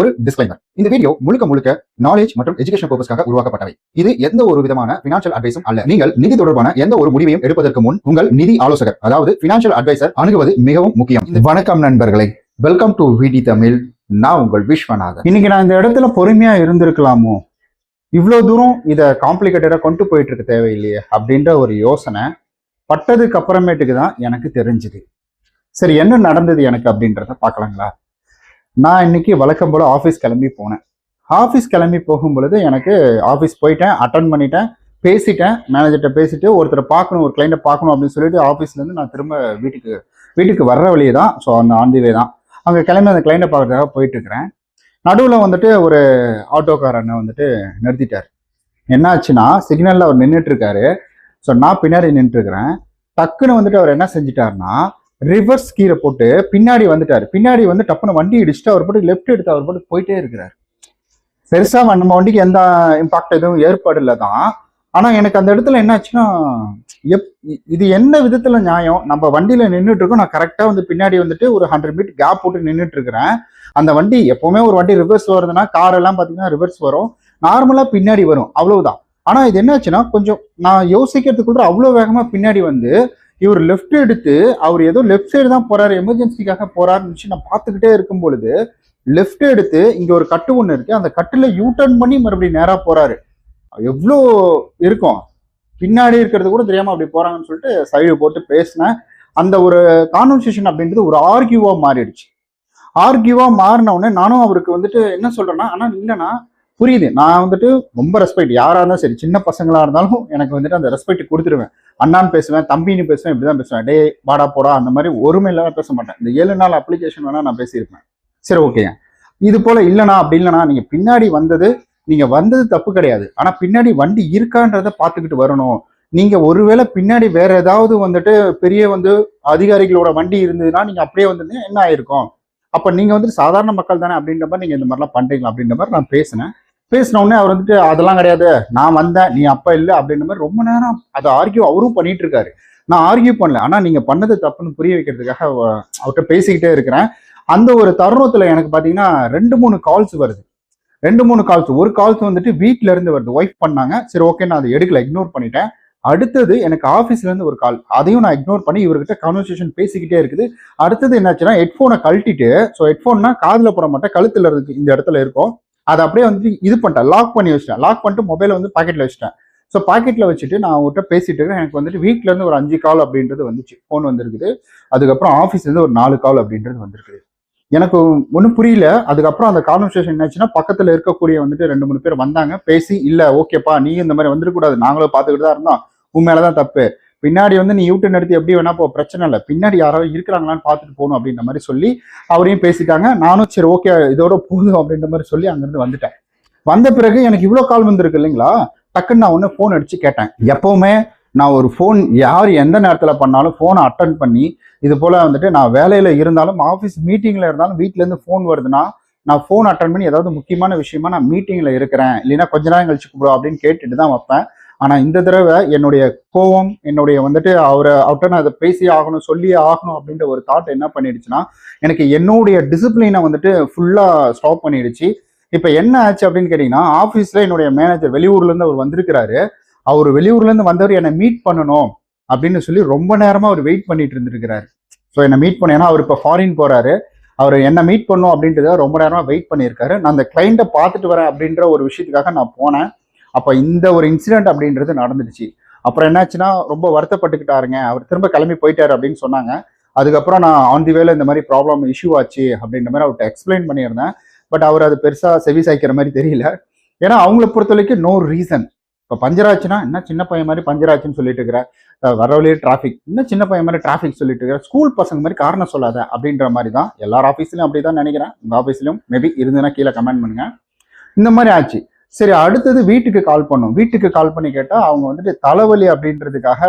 ஒரு டிஸ்க்ளைமர் இந்த வீடியோ முழுக்க முழுக்க நாலேஜ் மற்றும் எஜுகேஷன் பர்பஸ்க்காக உருவாக்கப்பட்டவை. இது எந்த ஒரு விதமான பினான்சியல் அட்வைஸும் அல்ல. நீங்கள் நிதி தொடர்பான எந்த ஒரு முடிவையும் எடுப்பதற்கு முன் உங்கள் நிதி ஆலோசகர் அதாவது பினான்சியல் அட்வைசர் அணுகுவது மிகவும் முக்கியம். வணக்கம் நண்பர்களே. வெல்கம் டு விடி தமிழ் நான் உங்கள் விஸ்வநாதன். இன்னைக்கு நான் இந்த இடத்துல பொறுமையா இருந்திருக்கலாமோ? இவ்வளோ தூரம் இதை காம்ப்ளிகேட்டடாக கொண்டு போயிட்டு இருக்க தேவையில்லையே அப்படின்ற ஒரு யோசனை பட்டதுக்கு அப்புறமேட்டுக்கு தான் எனக்கு தெரிஞ்சுது. சரி என்ன நடந்தது எனக்கு அப்படின்றத பார்க்கலாங்களா? நான் இன்னைக்கு வழக்கம் போல ஆஃபீஸ் கிளம்பி போனேன். ஆஃபீஸ் கிளம்பி போகும் பொழுது எனக்கு ஆஃபீஸ் போயிட்டேன் அட்டன் பண்ணிட்டேன் பேசிட்டேன். மேனேஜர்கிட்ட பேசிட்டு ஒருத்தரை பார்க்கணும் ஒரு கிளைண்ட்டை பார்க்கணும் அப்படின்னு சொல்லிட்டு ஆஃபீஸ்லேருந்து நான் திரும்ப வீட்டுக்கு வீட்டுக்கு வர்ற வழியே தான் ஸோ அந்த ஆண்டிவே தான். அங்கே கிளம்பி அந்த கிளைண்ட்டை பார்க்கறதுக்காக போயிட்டு இருக்கிறேன் நடுவில் வந்துட்டு ஒரு ஆட்டோக்காரனை அண்ணன் வந்துட்டு நிறுத்திட்டார். என்னாச்சுன்னா சிக்னலில் அவர் நின்றுட்டு இருக்காரு. ஸோ நான் பின்னாடி நின்றுட்டு இருக்கிறேன். டக்குன்னு வந்துட்டு அவர் என்ன செஞ்சிட்டாருன்னா ரிவர்ஸ் கீரை போட்டு பின்னாடி வந்துட்டார். பின்னாடி வந்து டப்புன்னு வண்டி இடிச்சுட்டு அவர் போட்டு லெஃப்ட் எடுத்து அவர் போட்டு போயிட்டே இருக்கிறார். பெருசாக நம்ம வண்டிக்கு எந்த இம்பாக்ட் எதுவும் ஏற்படல தான். ஆனால் எனக்கு அந்த இடத்துல என்னாச்சுன்னா எப் இது என்ன விதத்தில் நியாயம்? நம்ம வண்டியில் நின்றுட்டு இருக்கோம். நான் கரெக்டாக வந்து பின்னாடி வந்துட்டு ஒரு ஹண்ட்ரட் மீட் கேப் போட்டு நின்றுட்டு இருக்கிறேன். அந்த வண்டி எப்போவுமே ஒரு வண்டி ரிவர்ஸ் வருதுன்னா கார் எல்லாம் ரிவர்ஸ் வரும். நார்மலாக பின்னாடி வரும். அவ்வளவுதான். ஆனால் இது என்னாச்சுன்னா கொஞ்சம் நான் யோசிக்கிறதுக்குள்ள அவ்வளோ வேகமாக பின்னாடி வந்து இவர் லெஃப்ட் எடுத்து அவர் ஏதோ லெஃப்ட் சைடு தான் போறாரு எமர்ஜென்சிக்காக போறாருன்னு நான் பார்த்துக்கிட்டே இருக்கும் பொழுது லெஃப்ட் எடுத்து இங்க ஒரு கட்டு ஒன்று இருக்கு. அந்த கட்டுல யூ டர்ன் பண்ணி மறுபடியும் நேராக போறாரு. எவ்வளோ இருக்கும்? பின்னாடி இருக்கிறது கூட தெரியாம அப்படி போறாங்கன்னு சொல்லிட்டு சைடு போட்டு பேசினேன். அந்த ஒரு கான்வர்சேஷன் அப்படின்றது ஒரு ஆர்கியூவா மாறிடுச்சு. ஆர்கியூவா மாறின உடனே நானும் அவருக்கு வந்துட்டு என்ன சொல்றேன்னா ஆனா இல்லைன்னா புரியுது. நான் வந்துட்டு ரொம்ப ரெஸ்பெக்ட் யாரா இருந்தாலும் சரி சின்ன பசங்களா இருந்தாலும் எனக்கு வந்துட்டு அந்த ரெஸ்பெக்ட் கொடுத்துருவேன். அண்ணான்னு பேசுவேன் தம்பின்னு பேசுவேன் இப்படிதான் பேசுவேன். டே வாடா போடா அந்த மாதிரி ஒருமையில பேச மாட்டேன். இந்த ஏழு நாள் அப்ளிகேஷன் வேணா நான் பேசியிருப்பேன். சரி ஓகேங்க இது போல இல்லைனா அப்படி இல்லைனா நீங்க பின்னாடி வந்தது நீங்க வந்தது தப்பு கிடையாது. ஆனா பின்னாடி வண்டி இருக்கான்றத பார்த்துக்கிட்டு வரணும். நீங்க ஒருவேளை பின்னாடி வேற ஏதாவது வந்துட்டு பெரிய வந்து அதிகாரிகளோட வண்டி இருந்ததுன்னா நீங்க அப்படியே வந்திருந்தீங்க என்ன ஆயிருக்கும்? அப்ப நீங்க வந்துட்டு சாதாரண மக்கள் தானே அப்படின்ற மாதிரி நீங்க இந்த மாதிரிலாம் பண்றீங்களா? அப்படின்ற மாதிரி நான் பேசினேன். பேசின உடனே அவர் வந்துட்டு அதெல்லாம் கிடையாது. நான் வந்தேன். நீ அப்பா இல்லை. அப்படின்ற மாதிரி ரொம்ப நேரம் அதை ஆர்கியூ அவரும் பண்ணிட்டு இருக்காரு. நான் ஆர்கியூ பண்ணல. ஆனா நீங்க பண்ணது தப்புன்னு புரிய வைக்கிறதுக்காக அவர்கிட்ட பேசிக்கிட்டே இருக்கிறேன். அந்த ஒரு தருணத்துல எனக்கு பாத்தீங்கன்னா ரெண்டு மூணு கால்ஸ் வருது. ரெண்டு மூணு கால்ஸ் ஒரு கால்ஸ் வந்துட்டு வீட்டில இருந்து வருது. ஒய்ஃப் பண்ணாங்க. சரி ஓகே நான் அதை எடுக்கல. இக்னோர் பண்ணிட்டேன். அடுத்தது எனக்கு ஆஃபீஸ்ல இருந்து ஒரு கால் அதையும் நான் இக்னோர் பண்ணி இவர்கிட்ட கான்வர்சேஷன் பேசிக்கிட்டே இருக்குது. அடுத்தது என்னாச்சுன்னா ஹெட்ஃபோனை கழட்டிட்டு ஸோ ஹெட்ஃபோன்னா காதில் போட மாட்டேன். கழுத்துல இருக்கு இந்த இடத்துல இருக்கும். அதை அப்படியே வந்து இது பண்ணிட்டேன். லாக் பண்ணி வச்சிட்டேன். லாக் பண்ணிட்டு மொபைலை வந்து பாக்கெட்ல வச்சுட்டேன். ஸோ பாக்கெட்ல வச்சுட்டு நான் அவங்ககிட்ட பேசிட்டு இருக்கேன். எனக்கு வந்துட்டு வீட்ல இருந்து ஒரு அஞ்சு கால் அப்படின்றது வந்துச்சு. ஃபோன் வந்திருக்குது. அதுக்கப்புறம் ஆஃபீஸ்ல இருந்து ஒரு நாலு கால் அப்படின்றது வந்திருக்குது. எனக்கு ஒன்றும் புரியல. அதுக்கப்புறம் அந்த கான்வர்சேஷன் என்னாச்சுன்னா பக்கத்துல இருக்கக்கூடிய வந்துட்டு ரெண்டு மூணு பேர் வந்தாங்க. பேசி இல்ல ஓகேப்பா நீ இந்த மாதிரி வந்துடக்கூடாது நாங்களும் பார்த்துக்கிட்டு தான் இருந்தோம். உன் மேலதான் தப்பு. பின்னாடி வந்து நீ யூட்டன் எடுத்து எப்படி வேணா போ பிரச்சனை இல்லை. பின்னாடி யாராவது இருக்கிறாங்களான்னு பார்த்துட்டு போகணும் அப்படின்ற மாதிரி சொல்லி அவரையும் பேசிட்டாங்க. நானும் சரி ஓகே இதோட போதும் அப்படின்ற மாதிரி சொல்லி அங்கிருந்து வந்துட்டேன். வந்த பிறகு எனக்கு இவ்வளோ கால் வந்திருக்கு இல்லைங்களா? டக்குன்னு நான் ஒன்று ஃபோன் அடிச்சு கேட்டேன். எப்பவுமே நான் ஒரு ஃபோன் யார் எந்த நேரத்தில் பண்ணாலும் ஃபோனை அட்டன் பண்ணி இது போல் வந்துட்டு நான் வேலையில் இருந்தாலும் ஆஃபீஸ் மீட்டிங்கில் இருந்தாலும் வீட்டிலேருந்து ஃபோன் வருதுன்னா நான் ஃபோன் அட்டன் பண்ணி ஏதாவது முக்கியமான விஷயமா நான் மீட்டிங்கில் இருக்கிறேன். இல்லைன்னா கொஞ்ச நேரம் கழிச்சு கூப்பிடும் அப்படின்னு கேட்டுட்டு தான் வைப்பேன். ஆனால் இந்த தடவை என்னுடைய கோவம் என்னுடைய வந்துட்டு அவரை அவர்கிட்ட நான் அதை பேசி ஆகணும் சொல்லியே ஆகணும் அப்படின்ற ஒரு தாட் என்ன பண்ணிடுச்சுன்னா எனக்கு என்னுடைய டிசிப்ளினை வந்துட்டு ஃபுல்லாக ஸ்டாப் பண்ணிடுச்சு. இப்போ என்ன ஆச்சு அப்படின்னு கேட்டிங்கன்னா ஆஃபீஸில் என்னுடைய மேனேஜர் வெளியூர்லேருந்து அவர் வந்திருக்கிறாரு. அவர் வெளியூர்லேருந்து வந்தவர் என்னை மீட் பண்ணணும் அப்படின்னு சொல்லி ரொம்ப நேரமாக அவர் வெயிட் பண்ணிட்டு இருந்திருக்கிறாரு. ஸோ என்னை மீட் பண்ண ஏன்னா அவர் இப்போ ஃபாரின் போகிறாரு அவர் என்ன மீட் பண்ணும் அப்படின்றத ரொம்ப நேரமாக வெயிட் பண்ணியிருக்காரு. நான் அந்த கிளைண்ட்டை பார்த்துட்டு வரேன் அப்படின்ற ஒரு விஷயத்துக்காக நான் போனேன். அப்போ இந்த ஒரு இன்சிடென்ட் அப்படின்றது நடந்துடுச்சு. அப்புறம் என்னாச்சுன்னா ரொம்ப வருத்தப்பட்டுக்கிட்டாருங்க. அவர் திரும்ப கிளம்பி போயிட்டாரு அப்படின்னு சொன்னாங்க. அதுக்கப்புறம் நான் ஆன் தி வேல இந்த மாதிரி ப்ராப்ளம் இஷ்யூ ஆச்சு அப்படின்ற மாதிரி அவர்கிட்ட எக்ஸ்பிளைன் பண்ணியிருந்தேன். பட் அவர் அது பெருசாக செவி சாய்க்கிற மாதிரி தெரியல. ஏன்னா அவங்கள பொறுத்த வரைக்கும் நோ ரீசன் இப்போ பஞ்சராச்சுன்னா என்ன சின்ன பையன் மாதிரி பஞ்சராச்சுன்னு சொல்லிட்டு இருக்கிற வர வழியே டிராஃபிக் இன்னும் சின்ன பையன் மாதிரி டிராஃபிக் சொல்லிட்டு இருக்கிற ஸ்கூல் பசங்க மாதிரி காரணம் சொல்லாத அப்படின்ற மாதிரி தான். எல்லார் ஆஃபீஸ்லையும் அப்படி தான் நினைக்கிறேன். உங்கள் ஆஃபீஸ்லையும் மேபி இருந்ததுன்னா கீழே கமெண்ட் பண்ணுங்க. இந்த மாதிரி ஆச்சு. சரி அடுத்தது வீட்டுக்கு கால் பண்ணோம். வீட்டுக்கு கால் பண்ணி கேட்டால் அவங்க வந்துட்டு தலைவலி அப்படின்றதுக்காக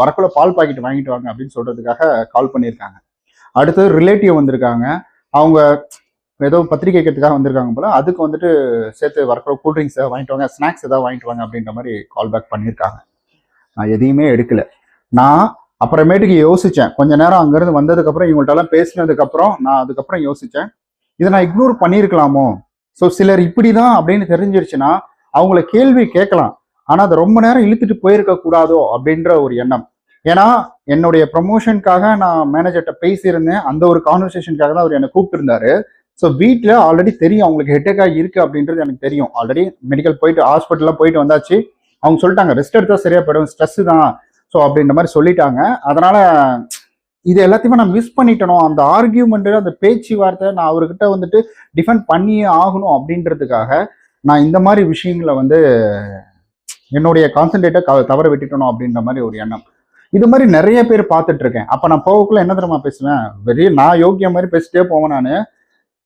வரக்குள்ள பால் பாக்கெட் வாங்கிட்டு வாங்க அப்படின்னு சொல்றதுக்காக கால் பண்ணியிருக்காங்க. அடுத்தது ரிலேட்டிவ் வந்திருக்காங்க. அவங்க ஏதோ பத்திரிக்கைக்கிறதுக்காக வந்திருக்காங்க போல அதுக்கு வந்துட்டு சேர்த்து வரக்குள்ள கூல்ட்ரிங்க்ஸ் ஏதாவது வாங்கிட்டு வாங்க ஸ்நாக்ஸ் ஏதாவது வாங்கிட்டு வாங்க அப்படின்ற மாதிரி கால் பேக் பண்ணியிருக்காங்க. நான் எதையுமே எடுக்கல. நான் அப்புறமேட்டுக்கு யோசித்தேன் கொஞ்ச நேரம் அங்கேருந்து வந்ததுக்கப்புறம் இவங்கள்ட்டெல்லாம் பேசினதுக்கப்புறம் நான் அதுக்கப்புறம் யோசித்தேன் இதை நான் இக்னோர் பண்ணியிருக்கலாமோ? ஸோ சிலர் இப்படி தான் அப்படின்னு தெரிஞ்சிருச்சுன்னா அவங்கள கேள்வி கேட்கலாம். ஆனால் அதை ரொம்ப நேரம் இழுத்துட்டு போயிருக்க கூடாதோ அப்படின்ற ஒரு எண்ணம். ஏன்னா என்னுடைய ப்ரமோஷனுக்காக நான் மேனேஜர்கிட்ட பேசியிருந்தேன். அந்த ஒரு கான்வர்சேஷனுக்காக தான் அவர் என்னை கூப்பிட்டுருந்தாரு. ஸோ வீட்டில் ஆல்ரெடி தெரியும் அவங்களுக்கு ஹெட்டேக்காக இருக்குது அப்படின்றது எனக்கு தெரியும். ஆல்ரெடி மெடிக்கல் போயிட்டு ஹாஸ்பிட்டல்லாம் போயிட்டு வந்தாச்சு. அவங்க சொல்லிட்டாங்க ரெஸ்ட் எடுத்தால் சரியாக போயிடும். ஸ்ட்ரெஸ் தான். ஸோ அப்படின்ற மாதிரி சொல்லிட்டாங்க. அதனால் இது எல்லாத்தையுமே நான் மிஸ் பண்ணிட்டனோ அந்த ஆர்கியூமெண்ட் அந்த பேச்சுவார்த்தை நான் அவர்கிட்ட வந்துட்டு டிஃபெண்ட் பண்ணியே ஆகணும் அப்படின்றதுக்காக நான் இந்த மாதிரி விஷயங்களை வந்து என்னுடைய கான்சன்ட்ரேட்டை தவற விட்டுட்டணும் அப்படின்ற மாதிரி ஒரு எண்ணம். இது மாதிரி நிறைய பேர் பார்த்துட்டு இருக்கேன். அப்போ நான் போகக்குள்ள என்ன தெரியுமா பேசுவேன்? வெறிய நான் யோக்கிய மாதிரி பேசிட்டே போவேன் நான்.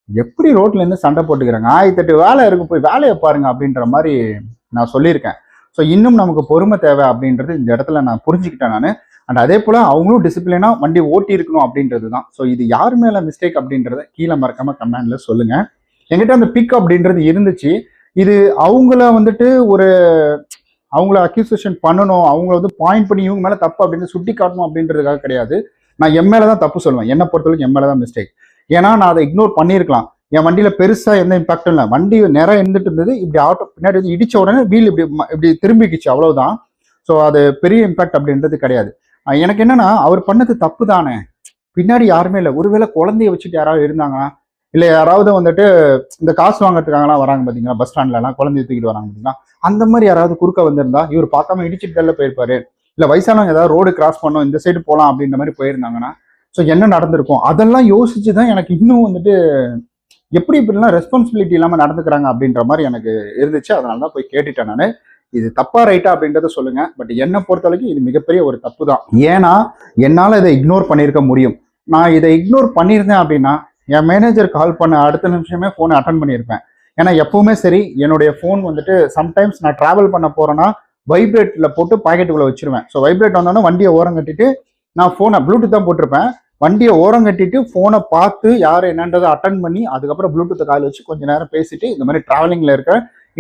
எப்படி ரோட்ல இருந்து சண்டை போட்டுக்கிறாங்க? ஆயிரத்தெட்டு வேலை இருக்கு போய் வேலையை பாருங்க அப்படின்ற மாதிரி நான் சொல்லியிருக்கேன். ஸோ இன்னும் நமக்கு பொறுமை தேவை அப்படின்றது இந்த இடத்துல நான் புரிஞ்சுக்கிட்டேன் நான். அண்ட் அதே போல் அவங்களும் டிசிப்ளினாக வண்டி ஓட்டி இருக்கணும் அப்படின்றது தான். ஸோ இது யார் மேலே மிஸ்டேக் அப்படின்றத கீழே மறக்காம கமெண்டில் சொல்லுங்கள் என்கிட்ட அந்த பிக் அப்படின்றது இருந்துச்சு. இது அவங்கள வந்துட்டு ஒரு அவங்கள அக்யூசேஷன் பண்ணணும் அவங்கள வந்து பாயிண்ட் பண்ணி இவங்க மேலே தப்பு அப்படின்னு சுட்டி காட்டணும் அப்படின்றதுக்காக கிடையாது. நான் என் மேலே தான் தப்பு சொல்லுவேன். என்னை பொறுத்தவரைக்கும் என் மேலே தான் மிஸ்டேக் ஏன்னா நான் அதை இக்னோர் பண்ணியிருக்கலாம். என் வண்டியில பெருசா எந்த இம்பாக்டும் இல்லை. வண்டி நேரம் இருந்துட்டு இருந்தது இப்படி ஆட்டோ பின்னாடி வந்து இடிச்ச உடனே வீல் இப்படி இப்படி திரும்பிக்கிச்சு அவ்வளவுதான். ஸோ அது பெரிய இம்பாக்ட் அப்படின்றது கிடையாது. எனக்கு என்னன்னா அவர் பண்ணது தப்பு தானே. பின்னாடி யாருமே இல்லை. ஒருவேளை குழந்தைய வச்சுட்டு யாராவது இருந்தாங்கன்னா இல்லை யாராவது வந்துட்டு இந்த காசு வாங்குறதுக்காகலாம் வராங்க பார்த்தீங்களா பஸ் ஸ்டாண்ட்லலாம் குழந்தைய தூக்கிட்டு வராங்க பார்த்தீங்களா அந்த மாதிரி யாராவது குறுக்க வந்திருந்தா இவர் பார்க்காம இடிச்சிட்டு தான் போயிருப்பாரு. இல்லை வயசானவங்க ஏதாவது ரோடு கிராஸ் பண்ணோம் இந்த சைடு போகலாம் அப்படின்ற மாதிரி போயிருந்தாங்கன்னா ஸோ என்ன நடந்திருக்கும்? அதெல்லாம் யோசிச்சு தான் எனக்கு இன்னும் வந்துட்டு எப்படி இப்படிலாம் ரெஸ்பான்சிபிலிட்டி இல்லாமல் நடந்துக்கிறாங்க அப்படின்ற மாதிரி எனக்கு இருந்துச்சு. அதனால தான் போய் கேட்டுட்டேன் நான். இது தப்பா ரைட்டா அப்படின்றத சொல்லுங்க. பட் என்னை பொறுத்த வரைக்கும் இது மிகப்பெரிய ஒரு தப்பு தான் ஏன்னா என்னால் இதை இக்னோர் பண்ணியிருக்க முடியும். நான் இதை இக்னோர் பண்ணியிருந்தேன் அப்படின்னா என் மேனேஜர் கால் பண்ண அடுத்த நிமிஷமே ஃபோனை அட்டன் பண்ணியிருப்பேன். ஏன்னா எப்பவுமே சரி என்னுடைய ஃபோன் வந்துட்டு சம்டைம்ஸ் நான் ட்ராவல் பண்ண போறேன்னா வைப்ரேட்டில் போட்டு பாக்கெட்டுக்குள்ளே வச்சிருவேன். ஸோ வைப்ரேட் வந்தோடனே வண்டியை ஓரம் கட்டிட்டு நான் ஃபோனை ப்ளூடூத் தான் போட்டிருப்பேன். வண்டியை ஓரம் கட்டிட்டு ஃபோனை பார்த்து யார் என்னன்றதை அட்டன் பண்ணி அதுக்கப்புறம் ப்ளூடூத்தை கால் வச்சு கொஞ்ச நேரம் பேசிட்டு இந்த மாதிரி டிராவலிங்ல இருக்க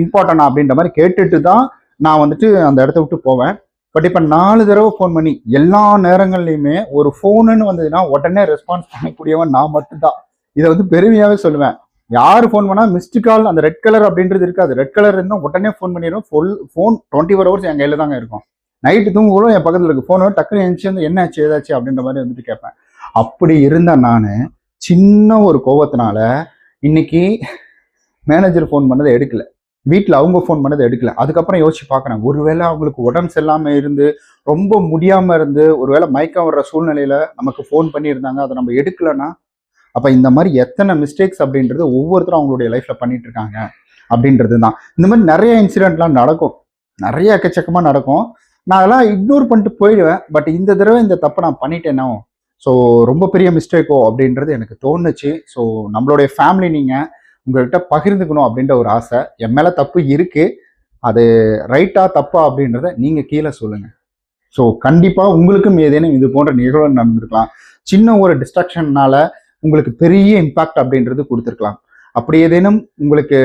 இம்பார்ட்டன்ட் அப்படின்ற மாதிரி கேட்டுட்டு தான் நான் வந்துட்டு அந்த இடத்த விட்டு போவேன். பட் இப்போ நாலு தடவை ஃபோன் பண்ணி எல்லா நேரங்கள்லையுமே ஒரு ஃபோனுன்னு வந்ததுன்னா உடனே ரெஸ்பான்ஸ் பண்ணக்கூடியவன் நான் மட்டும்தான். இதை வந்து பெருமையாவே சொல்லுவேன். யார் ஃபோன் பண்ணா மிஸ்டு கால் அந்த ரெட் கலர் அப்படின்றது இருக்காது. ரெட் கலர் இருந்தால் உடனே ஃபோன் பண்ணிடுவோம் full phone twenty four hours என் கையில தாங்க இருக்கும். நைட்டு தூங்குவோம் என் பக்கத்தில் இருக்கு. ஃபோன் டக்குனு எழுந்துச்சு வந்து என்ன ஆச்சு? ஏதாச்சு? அப்படின்ற மாதிரி வந்துட்டு கேட்பேன். அப்படி இருந்த நான் சின்ன ஒரு கோபத்தினால இன்னைக்கு மேனேஜர் ஃபோன் பண்ணதை எடுக்கல. வீட்டில் அவங்க ஃபோன் பண்ணதை எடுக்கல. அதுக்கப்புறம் யோசிச்சு பார்க்குறேன் ஒருவேளை அவங்களுக்கு உடம்பு சரியில்லாமல் இருந்து ரொம்ப முடியாமல் இருந்து ஒருவேளை மயக்கம் வர்ற சூழ்நிலையில் நமக்கு ஃபோன் பண்ணியிருந்தாங்க அதை நம்ம எடுக்கலைன்னா அப்போ இந்த மாதிரி எத்தனை மிஸ்டேக்ஸ் அப்படின்றது ஒவ்வொருத்தரும் அவங்களுடைய லைஃப்பில் பண்ணிட்டு இருக்காங்க அப்படின்றது தான். இந்த மாதிரி நிறைய இன்சிடென்ட்லாம் நடக்கும். நிறைய எக்கச்சக்கமாக நடக்கும். நான் அதெல்லாம் இக்னோர் பண்ணிட்டு போயிடுவேன். பட் இந்த தடவை இந்த தப்பை நான் பண்ணிட்டேனோ? ஸோ ரொம்ப பெரிய மிஸ்டேக்கோ அப்படின்றது எனக்கு தோணுச்சு. ஸோ நம்மளுடைய ஃபேமிலி நீங்கள் உங்கள்கிட்ட பகிர்ந்துக்கணும் அப்படின்ற ஒரு ஆசை. என் மேலே தப்பு இருக்குது அது ரைட்டா தப்பா அப்படின்றத நீங்கள் கீழே சொல்லுங்கள் ஸோ கண்டிப்பாக உங்களுக்கும் ஏதேனும் இது போன்ற நிகழ்வு நடந்திருக்கலாம். சின்ன ஒரு டிஸ்ட்ராக்ஷன்னால உங்களுக்கு பெரிய இம்பாக்ட் அப்படின்றது கொடுத்துருக்கலாம். அப்படி ஏதேனும் உங்களுக்கு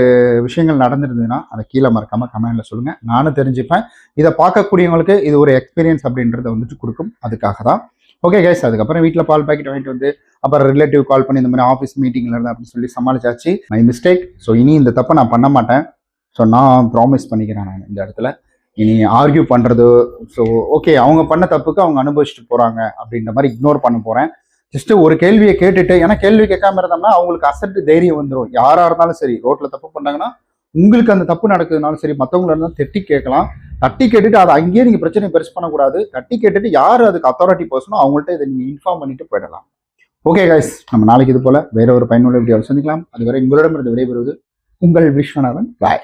விஷயங்கள் நடந்திருந்ததுன்னா அதை கீழே மறக்காம கமெண்ட்ல சொல்லுங்க. நானும் தெரிஞ்சுப்பேன். இதை பார்க்கக்கூடியவங்களுக்கு இது ஒரு எக்ஸ்பீரியன்ஸ் அப்படின்றத வந்துட்டு கொடுக்கும். அதுக்காக தான் ஓகே கேஸ் அதுக்கப்புறம் வீட்டில் பால் பாக்கெட் வாங்கிட்டு வந்து அப்புறம் ரிலேட்டிவ் கால் பண்ணி இந்த மாதிரி ஆஃபீஸ் மீட்டிங்ல இருந்து அப்படின்னு சொல்லி சமாளிச்சாச்சு. மை மிஸ்டேக் ஸோ இனி இந்த தப்பை நான் பண்ண மாட்டேன். ஸோ நான் ப்ராமிஸ் பண்ணிக்கிறேன் நான் இந்த இடத்துல. இனி ஆர்கியூ பண்ணுறது ஸோ ஓகே அவங்க பண்ண தப்புக்கு அவங்க அனுபவிச்சுட்டு போகிறாங்க அப்படின்ற மாதிரி இக்னோர் பண்ண போகிறேன் ஜஸ்ட் ஒரு கேள்வியை கேட்டுட்டு ஏன்னா கேள்வி கேட்காம இருந்தோம்னா அவங்களுக்கு அசட்டு தைரியம் வந்துடும் யாராக இருந்தாலும் சரி ரோட்டில் தப்பு பண்ணாங்கன்னா உங்களுக்கு அந்த தப்பு நடக்குதுனாலும் சரி மற்றவங்கள இருந்தாலும் தட்டி கேட்கலாம். தட்டி கேட்டுட்டு அதை அங்கேயே நீங்க பிரச்சனையை பெருசு பண்ணக்கூடாது. தட்டி கேட்டுட்டு யார் அதுக்கு அத்தாரிட்டி பர்சனோ அவங்கள்ட்ட இதை நீங்க இன்ஃபார்ம் பண்ணிட்டு போயிடலாம். ஓகே கைஸ் நம்ம நாளைக்கு இது போல வேற ஒரு பயனுள்ள வீடியோ சந்திக்கலாம். அதுவரை உங்களிடமிருந்து விடைபெறுவது உங்கள் விஸ்வநாதன். பாய்